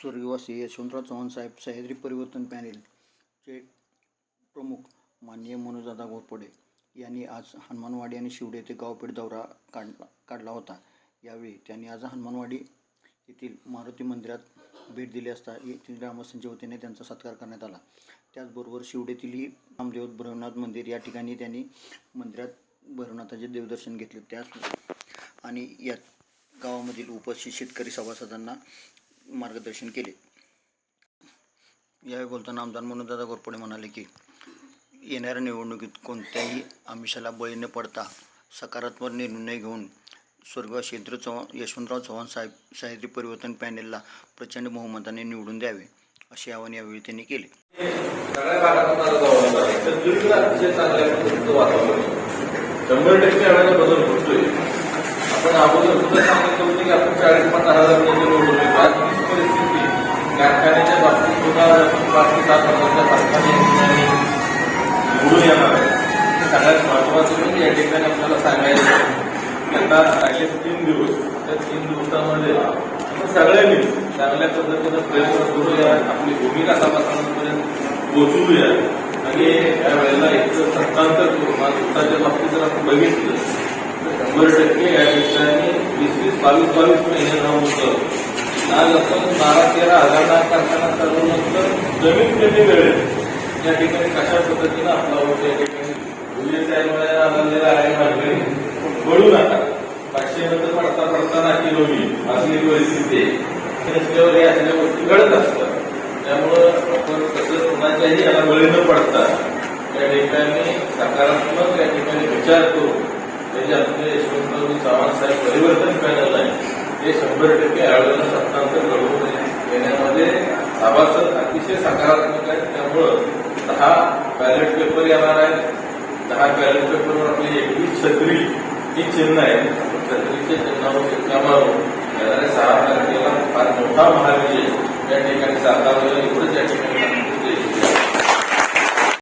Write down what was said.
स्वर्गवासी यशवंतराव चव्हाण साहेब सह्याद्री परिवर्तन पॅनेलचे प्रमुख माननीय मनोजदादा घोरपडे यांनी आज हनुमानवाडी आणि शिवडे येथे गावपेठ दौरा काढला काढला होता. यावेळी त्यांनी आज हनुमानवाडी येथील मारुती मंदिरात भेट दिली असता येथील ग्रामस्थांच्या वतीने त्यांचा सत्कार करण्यात आला. त्याचबरोबर शिवडेतीलही रामदेव भैरवनाथ मंदिर या ठिकाणी त्यांनी मंदिरात भैरवनाथाचे देवदर्शन घेतले. त्याच आणि या गावामधील उपस्थित शेतकरी सभासदांना मार्गदर्शन केले. यावेळी बोलताना आमदार मनोजदादा घोरपडे म्हणाले की येणाऱ्या निवडणुकीत कोणत्याही आमिषाला बळी न पडता सकारात्मक निर्णय घेऊन स्वर्गवासी शेंद्र चव्हाण यशवंतराव चव्हाण साहेब साहित्य परिवर्तन पॅनेलला प्रचंड बहुमताने निवडून द्यावे असे आवाहन यावेळी त्यांनी केले. शंभर टक्के बदल होतोय. आपण अगोदर सुद्धा सांगितलं होतं की आपण चाळीस पन्नास हजार कारखान्याच्या बाबतीत सुद्धा पाच ते सात वर्षाच्या कारखाने या निवडून येणार आहे हे सगळ्यात महत्वाचं म्हणजे या ठिकाणी आपल्याला सांगायचं की आता राहिले तीन दिवस त्या तीन दिवसामध्ये सगळ्यांनी चांगल्या पद्धतीनं प्रयत्न करूया आपली भूमिका सभासदांपर्यंत पोचवूया आणि या वेळेला एक सत्तांतर करून आज उत्साच्या बाबतीत जर आपण बघितलं तर शंभर टक्के या ठिकाणी वीस वीस बावीस बावीस महिने जाऊन होतं. आज आपण बारा तेरा हजारला कारखाना चालवल्यानंतर जमीन कधी वेळेत या ठिकाणी कशा पद्धतीनं आपला वोट या ठिकाणी भूमीच्या आलेला आहे मागणी बळू नका. पाचशे नंतर पडता पडताना किलो मी असली परिस्थिती आहे. रस्त्यावर या सगळ्या गोष्टी घडत असतात. त्यामुळं आपण कसं कुणाच्याही याला बळी न पडता या ठिकाणी सकारात्मक या ठिकाणी विचार करू म्हणजे आपले यशवंतराव चव्हाण साहेब परिवर्तन पॅनल आहे ते शंभर टक्के सभासद अतिशय सकारात्मक आहेत त्यामुळं दहा बॅलेट पेपर येणार आहेत. दहा बॅलेट पेपरवर आपली एकवीस छत्री ही चिन्ह आहे. छत्रीच्या चिन्हावर चिन्हा मारून येणाऱ्या सहा तारखेला फार मोठा महाविजय या ठिकाणी सातारा एवढंच या ठिकाणी